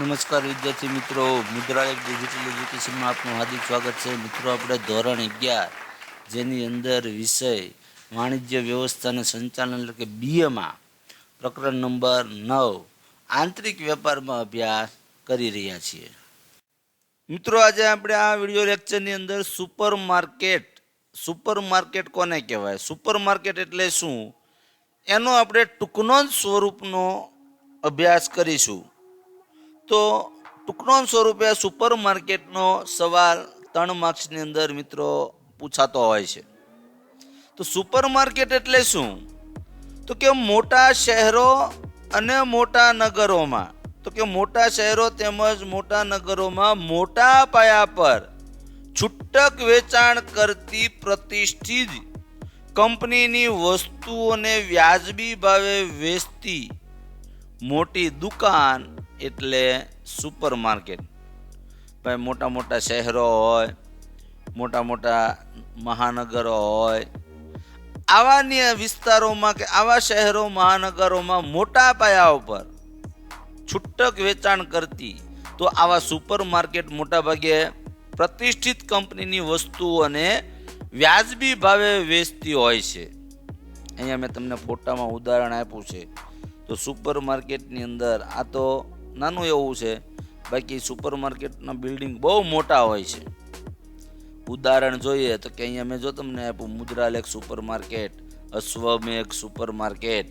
નમસ્કાર વિદ્યાર્થી મિત્રો. મુદ્રાલય ડિજિટલ એજ્યુકેશનમાં આપનું હાર્દિક સ્વાગત છે. મિત્રો, આપણે ધોરણ અગિયાર, જેની અંદર વિષય વાણિજ્ય વ્યવસ્થા અને સંચાલન એટલે કે બીએમાં પ્રકરણ નંબર નવ, આંતરિક વેપારમાં અભ્યાસ કરી રહ્યા છીએ. મિત્રો, આજે આપણે આ વીડિયો લેક્ચરની અંદર સુપર માર્કેટ સુપર માર્કેટ કોને કહેવાય? સુપર માર્કેટ એટલે શું? એનો આપણે ટૂંકનો જ સ્વરૂપનો અભ્યાસ કરીશું. તો ટૂંકનો સ્વરૂપે સુપર માર્કેટનો સવાલ ત્રણ માર્ક્સની અંદર મિત્રો પૂછાતો હોય છે. તો સુપર માર્કેટ એટલે શું? તો કે મોટા શહેરો અને મોટા નગરોમાં, તો કે મોટા શહેરો તેમજ મોટા નગરોમાં મોટા પાયા પર છૂટક વેચાણ કરતી પ્રતિષ્ઠિત કંપનીની વસ્તુઓને વ્યાજબી ભાવે વેચતી મોટી દુકાન એટલે સુપર માર્કેટ ભાઈ મોટા મોટા શહેરો હોય મોટા મોટા મહાનગરો હોય, આવા વિસ્તારોમાં કે આવા શહેરો, મહાનગરોમાં મોટા પાયા ઉપર છૂટક વેચાણ કરતી, તો આવા સુપર માર્કેટ મોટાભાગે પ્રતિષ્ઠિત કંપનીની વસ્તુઓને વ્યાજબી ભાવે વેચતી હોય છે. અહીંયા મેં તમને ફોટામાં ઉદાહરણ આપ્યું છે. તો સુપર માર્કેટની અંદર આ તો નાનું એવું છે. બાકી સુપર માર્કેટના બિલ્ડિંગ બહુ મોટા હોય છે. ઉદાહરણ જોઈએ તો કે અહીંયા મેં જો તમને આપ્યું Mudralekh super market Ashwamegh super market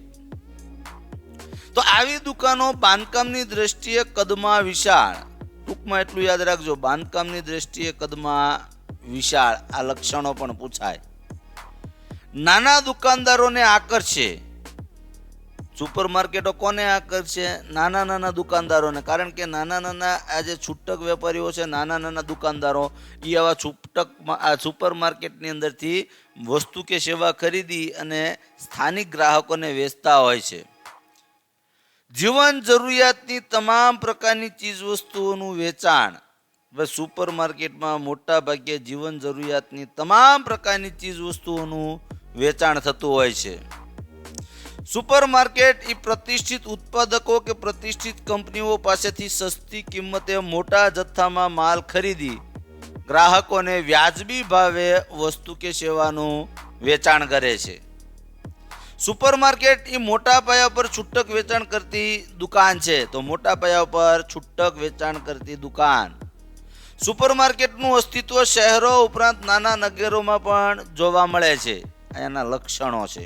તો આવી દુકાનો બાંધકામની દ્રષ્ટિએ કદમાં વિશાળ. ટૂંકમાં એટલું યાદ રાખજો, બાંધકામની દ્રષ્ટિએ કદમાં વિશાળ. આ લક્ષણો પણ પૂછાય. નાના દુકાનદારોને આકર્ષે. સુપર માર્કેટો કોને આકર્ષે? નાના નાના દુકાનદારોને. કારણ કે નાના નાના આ જે છૂટક વેપારીઓ છે, નાના નાના દુકાનદારો એ આવા છૂટક આ સુપર માર્કેટની અંદરથી વસ્તુ કે સેવા ખરીદી અને સ્થાનિક ગ્રાહકોને વેચતા હોય છે. જીવન જરૂરિયાતની તમામ પ્રકારની ચીજ વસ્તુઓનું વેચાણ. હવે સુપર માર્કેટમાં મોટા ભાગે જીવન જરૂરિયાતની તમામ પ્રકારની ચીજ વસ્તુઓનું વેચાણ થતું હોય છે. સુપર માર્કેટ એ પ્રતિષ્ઠિત ઉત્પાદકો કે પ્રતિષ્ઠિત કંપનીઓ પાસેથી સસ્તી કિંમતે મોટા જથ્થામાં માલ ખરીદી ગ્રાહકોને વ્યાજબી ભાવે વસ્તુ કે સેવાનું વેચાણ કરે છે. સુપરમાર્કેટ એ મોટા પાયા પર છૂટક વેચાણ કરતી દુકાન છે, તો મોટા પાયા પર છૂટક વેચાણ કરતી દુકાન. સુપરમાર્કેટનું અસ્તિત્વ શહેરો ઉપરાંત નાના નગરોમાં પણ જોવા મળે છે, એના લક્ષણો છે.